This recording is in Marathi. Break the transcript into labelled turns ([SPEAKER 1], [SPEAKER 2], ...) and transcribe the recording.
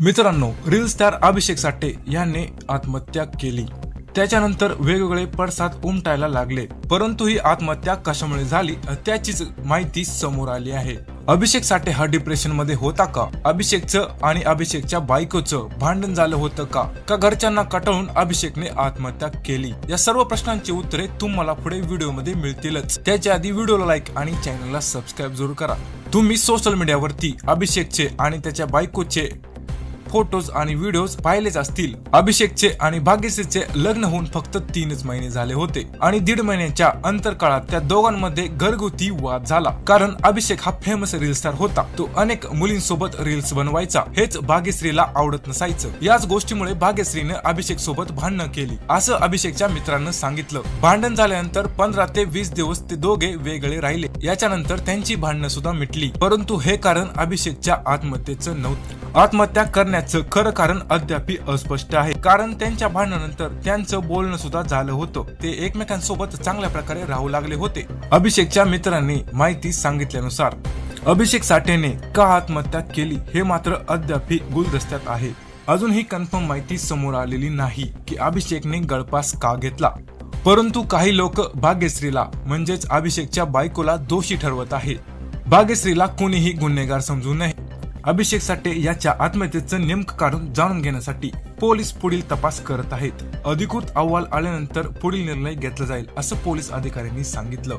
[SPEAKER 1] मित्रांनो रील स्टार अभिषेक साठे यांनी आत्महत्या केली. त्याच्यानंतर वेगवेगळे पडसाद उमटायला लागले. परंतु ही आत्महत्या कशामुळे झाली त्याचीच माहिती समोर आली आहे. अभिषेक साठे हा डिप्रेशनमध्ये होता का? अभिषेकचं आणि अभिषेकच्या बायकोचं भांडण झालं होतं का? का घरच्यांना कटाळून अभिषेकने आत्महत्या केली? या सर्व प्रश्नांची उत्तरे तुम्हाला पुढे व्हिडिओमध्ये मिळतीलच. त्याच्या आधी व्हिडिओला लाईक आणि चॅनलला सबस्क्राईब जरूर करा. तुम्ही सोशल मीडियावरती अभिषेकचे आणि त्याच्या बायकोचे फोटोज आणि व्हिडिओज पाहिलेच असतील. अभिषेकचे आणि भाग्यश्रीचे लग्न होऊन फक्त तीनच महिने झाले होते. आणि दीड महिन्याच्या अंतरकाळात त्या दोघांमध्ये घरगुती वाद झाला. कारण अभिषेक हा फेमस रील स्टार होता. तो अनेक मुलींसोबत रील्स बनवायचा. हेच भाग्यश्रीला आवडत नसायचं. याच गोष्टीमुळे भाग्यश्रीने अभिषेक सोबत भांडण केली. असं अभिषेकच्या मित्रांनं सांगितलं. भांडण झाल्यानंतर पंधरा ते वीस दिवस ते दोघे वेगळे राहिले. याच्यानंतर त्यांची भांडणं सुद्धा मिटली. परंतु हे कारण अभिषेकच्या आत्महत्येचं नव्हतं. आत्महत्या करण्याचं खरं कारण अद्याप अस्पष्ट आहे. कारण त्यांच्या भांडणानंतर त्यांचं बोलणं सुद्धा झालं होतं. ते एकमेकांसोबत चांगल्या प्रकारे राहू लागले होते. अभिषेकच्या मित्रांनी माहिती सांगितल्यानुसार अभिषेक साठेने का आत्महत्या केली हे मात्र अद्याप गुलदस्त्यात आहे. अजूनही कन्फर्म माहिती समोर आलेली नाही की अभिषेकने गळपास का घेतला. परंतु काही लोक भाग्यश्रीला म्हणजेच अभिषेकच्या बायकोला दोषी ठरवत आहे भाग्यश्रीला कोणीही गुन्हेगार समजू नये. अभिषेक साठे याच्या आत्महत्येचं नेमकं कारण जाणून घेण्यासाठी पोलीस पुढील तपास करत आहेत. अधिकृत अहवाल आल्यानंतर पुढील निर्णय घेतला जाईल असं पोलीस अधिकाऱ्यांनी सांगितलं.